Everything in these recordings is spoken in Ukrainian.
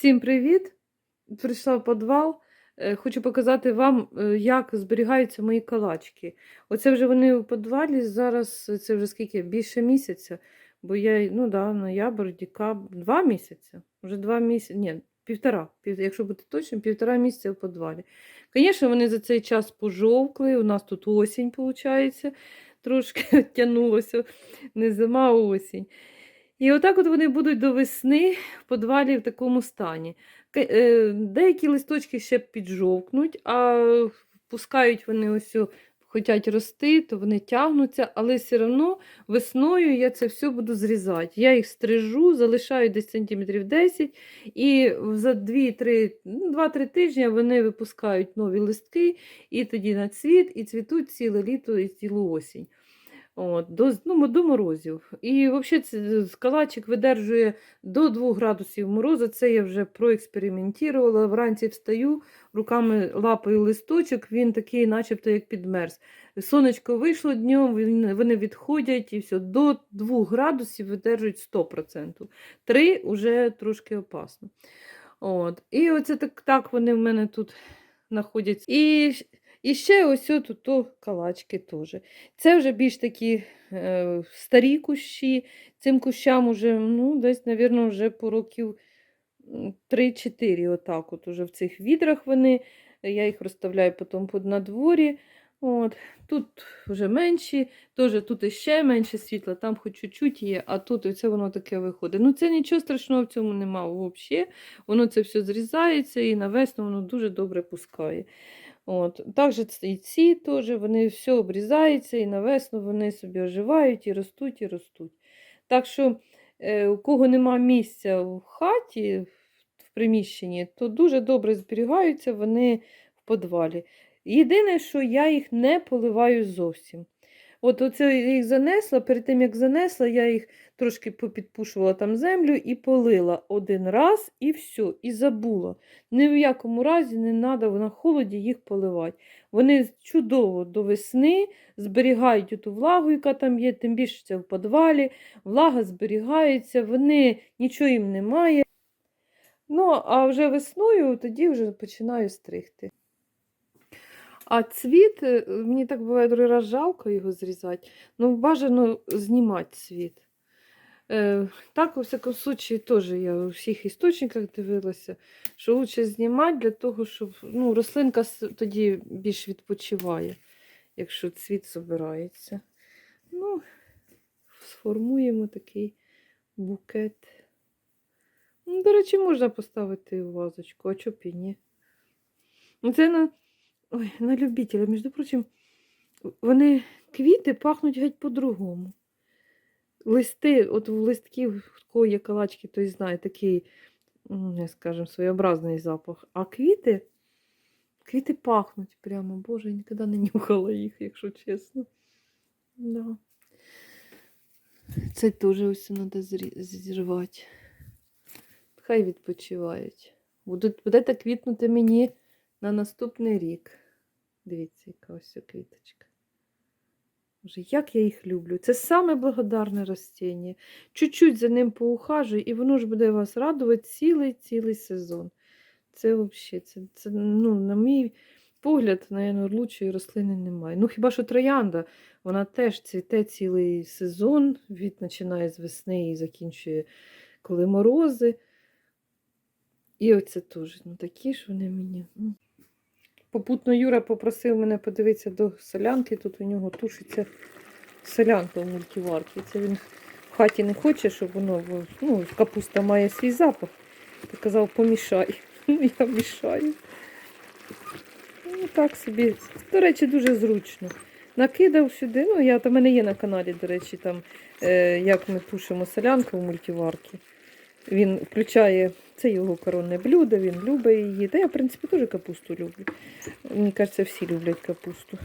Всім привіт! Прийшла в підвал. Е, Хочу показати вам, е, як зберігаються мої калачки. Оце вже вони у підвалі. Зараз е, це вже скільки? Більше місяця. Бо я, ну да, ноябрь, декабрь, два місяці. Вже два місяці, ні, півтора, якщо бути точним, півтора місяця в підвалі. Звісно, вони за цей час пожовкли. У нас тут осінь, виходить, трошки тягнулося. Не зима, а осінь. І отак от вони будуть до весни в підвалі в такому стані. Е, Деякі листочки ще піджовкнуть, а пускають вони ось, хочуть рости, то вони тягнуться, але все одно весною я це все буду зрізати. Я їх стрижу, залишаю десь сантиметрів 10, і за 2-3 ну, 2-3 тижні вони випускають нові листки, і тоді на цвіт, і цвітуть ціле літо і цілу осінь. От, до, ну, до морозів. І взагалі це- калачик видержує до 2 градусів морозу. Це я вже проекспериментувала. Вранці встаю, руками лапаю листочок, він такий, начебто, як підмерз. Сонечко вийшло днем, вони відходять і все. До 2 градусів видержують 100%. 3 вже трошки опасно. От. І оце так, так вони в мене тут знаходяться. І, і ще ось тут калачки теж. Це вже більш такі е, старі кущі. Цим кущам уже, ну, десь, мабуть, вже по років 3-4 отак от уже в цих відрах вони. Я їх розставляю потім на дворі. От. Тут вже менші, теж тут іще менше світла, там хоч чуть-чуть є, а тут оце воно таке виходить. Ну, це нічого страшного в цьому немає взагалі. Воно це все зрізається і на весну воно дуже добре пускає. От. Також і ці теж, вони все обрізається, і на весну вони собі оживають і ростуть, і ростуть. Так що, е, у кого нема місця в хаті, в приміщенні, то дуже добре зберігаються вони в підвалі. Єдине, що я їх не поливаю зовсім. От оце їх занесла, перед тим як занесла, я їх трошки попідпушувала там землю і полила один раз, і все, і забула. Ні в якому разі не треба на холоді їх поливати. Вони чудово до весни зберігають ту влагу, яка там є, тим більше це в підвалі, влага зберігається, вони нічого їм немає. Ну, а вже весною тоді вже починаю стригти. А цвіт, е, мені так буває другий раз жалко його зрізати. Ну, бажано знімати цвіт. Е, так, у всякому случае, теж я у всіх істочниках дивилася, що краще знімати для того, щоб ну, рослинка тоді більш відпочиває, якщо цвіт збирається. Ну, сформуємо такий букет. Ну, до речі, можна поставити вазочку, а чого б і ні. Це на, ой, на любителя. Між прочим, вони квіти пахнуть геть по-другому. Листи, от в листків, кого є калачки, той знає такий, скажем, своєобразний запах. А квіти, квіти пахнуть прямо. Боже, я ніколи не нюхала їх, якщо чесно. Да. Це теж ось треба зірвати. Хай відпочивають. Будете квітнути мені на наступний рік. Дивіться, яка ось квіточка. Боже, як я їх люблю. Це саме благодарне ростіння. Чуть-чуть за ним поухажуй, і воно ж буде вас радувати цілий-цілий сезон. Це взагалі, це, це, ну, на мій погляд, навіть, лучшої рослини немає. Ну, хіба що троянда, вона теж цвіте цілий сезон, від починає з весни і закінчує, коли морози. І оце теж, ну такі ж вони мені. Попутно Юра попросив мене подивитися до солянки. Тут у нього тушиться солянка в мультиварці. Це він в хаті не хоче, щоб воно, ну, капуста має свій запах. Ти казав, помішай. Ну, я мішаю. Ну, так собі. До речі, дуже зручно. Накидав сюди. Ну, я, там мене є на каналі, до речі, там, е, як ми тушимо солянку в мультиварці. Він включає, це його коронне блюдо, він любить її. Та я, в принципі, теж капусту люблю. Мені кажеться, всі люблять капусту.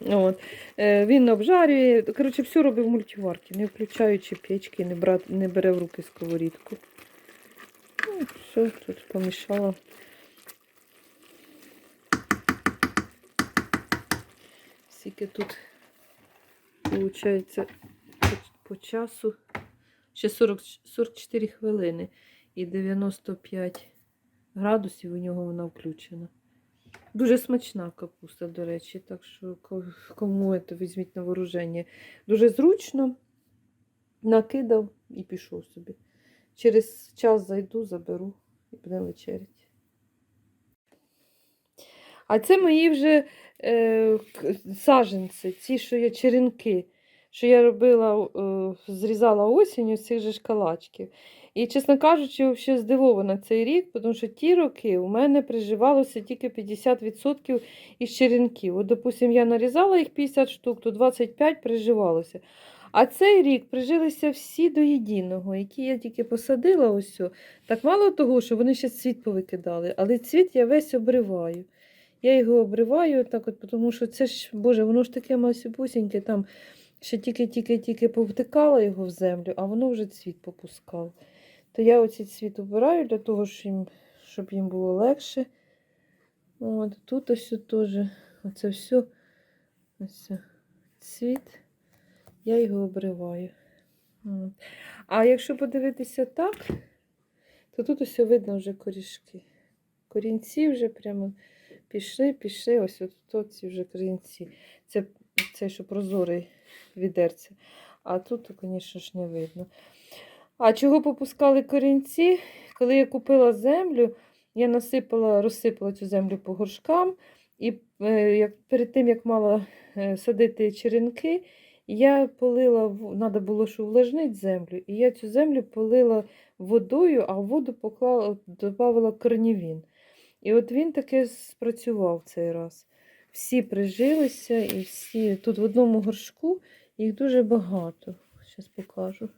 От. Е, він обжарює, коротше, все робить в мультиварці, не включаючи печки, не, бра... не бере в руки сковорідку. Ну, все, тут помішала. Скільки тут, виходить, по часу ще 40, 44 хвилини і 95 градусів у нього вона включена. Дуже смачна капуста, до речі, так що кому це візьміть на вооруження. Дуже зручно накидав і пішов собі. Через час зайду, заберу і будемо вечеряти. А це мої вже е, саджанці, ці, що я черенки, що я робила, е, зрізала осінню з цих же шкалачків. І, чесно кажучи, взагалі здивована цей рік, тому що ті роки у мене приживалося тільки 50% із черенків. От, допустим, я нарізала їх 50 штук, то 25 приживалося. А цей рік прижилися всі до єдиного, які я тільки посадила ось. Так мало того, що вони ще цвіт повикидали, але цвіт я весь обриваю. Я його обриваю, так от, тому що це ж, Боже, воно ж таке масюпусіньке, там ще тільки-тільки-тільки повтикала його в землю, а воно вже цвіт попускало. То я оцей цвіт обираю для того, щоб їм, щоб їм було легше. От, тут ось теж, оце все, ось цвіт, я його обриваю. От. А якщо подивитися так, то тут ось видно вже корішки. Корінці вже прямо пішли, пішли, ось тут ці вже корінці. Це цей, що прозорий відерця. А тут, звісно ж, не видно. А чого попускали корінці? Коли я купила землю, я насипала, розсипала цю землю по горшкам. І е, як, перед тим, як мала е, садити черенки, я полила, треба було що увлажнити землю, і я цю землю полила водою, а в воду поклала, додавала корнівін. І от він таки спрацював цей раз. Всі прижилися, і всі тут в одному горшку їх дуже багато. Зараз покажу.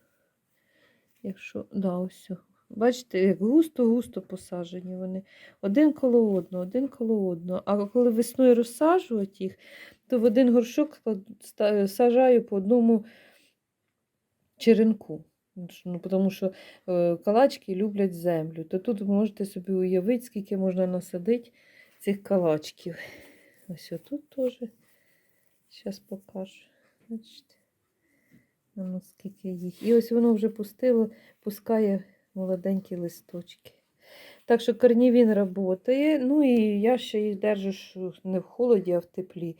Якщо, да, ось. Бачите, як густо-густо посаджені вони. Один коло одного, один коло одного. А коли весною розсаджувати їх, то в один горшок сажаю по одному черенку. Ну, тому що е, калачки люблять землю. То тут можете собі уявити, скільки можна насадити цих калачків. Ось тут теж. Зараз покажу. Бачите? Воно скільки їх. І ось воно вже пустило, пускає молоденькі листочки. Так що корнівін працює. Ну і я ще їх держу не в холоді, а в теплі.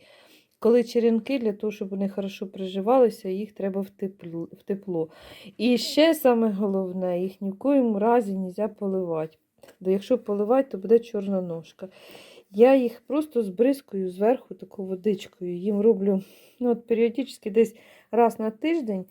Коли черенки, для того, щоб вони хорошо приживалися, їх треба. В тепло. І ще саме головне, їх ні в коєму разі не можна поливати. Бо якщо поливати, то буде чорна ножка. Я їх просто збризкую зверху такою водичкою. Їм роблю ну, от періодично десь раз на тиждень.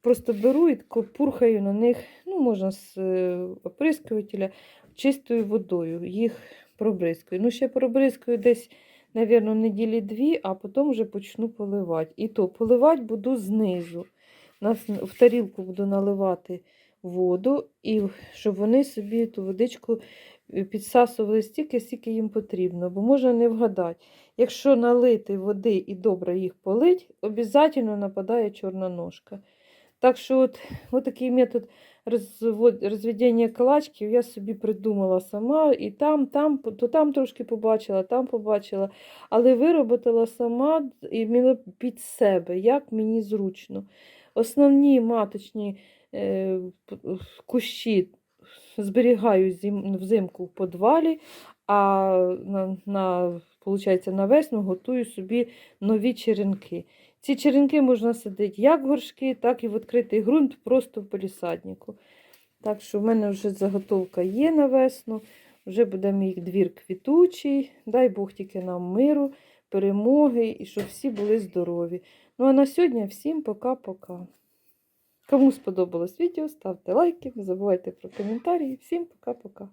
Просто беру і пурхаю на них, ну, можна з е, оприскувателя, чистою водою. Їх пробризкую. Ну, ще пробризкую десь, мабуть, неділі дві, а потім вже почну поливати. І то поливати буду знизу. В тарілку буду наливати воду, і щоб вони собі ту водичку е, підсасували стільки, скільки їм потрібно, бо можна не вгадати. Якщо налити води і добре їх полить, обов'язково нападає чорна ножка. Так що от, от такий метод розведення калачків я собі придумала сама. І там, там, то там трошки побачила, там побачила, але виробила сама іменно під себе, як мені зручно. Основні маточні е, кущі зберігаю зим, взимку в подвалі, а на, на, получається, на весну готую собі нові черенки. Ці черенки можна садити як в горшки, так і в відкритий ґрунт, просто в полісаднику. Так що в мене вже заготовка є на весну, вже буде мій двір квітучий. Дай Бог тільки нам миру, перемоги і щоб всі були здорові. Ну а на сьогодні всім пока-пока. Кому сподобалось відео, ставте лайки, не забувайте про коментарі. Всім пока-пока.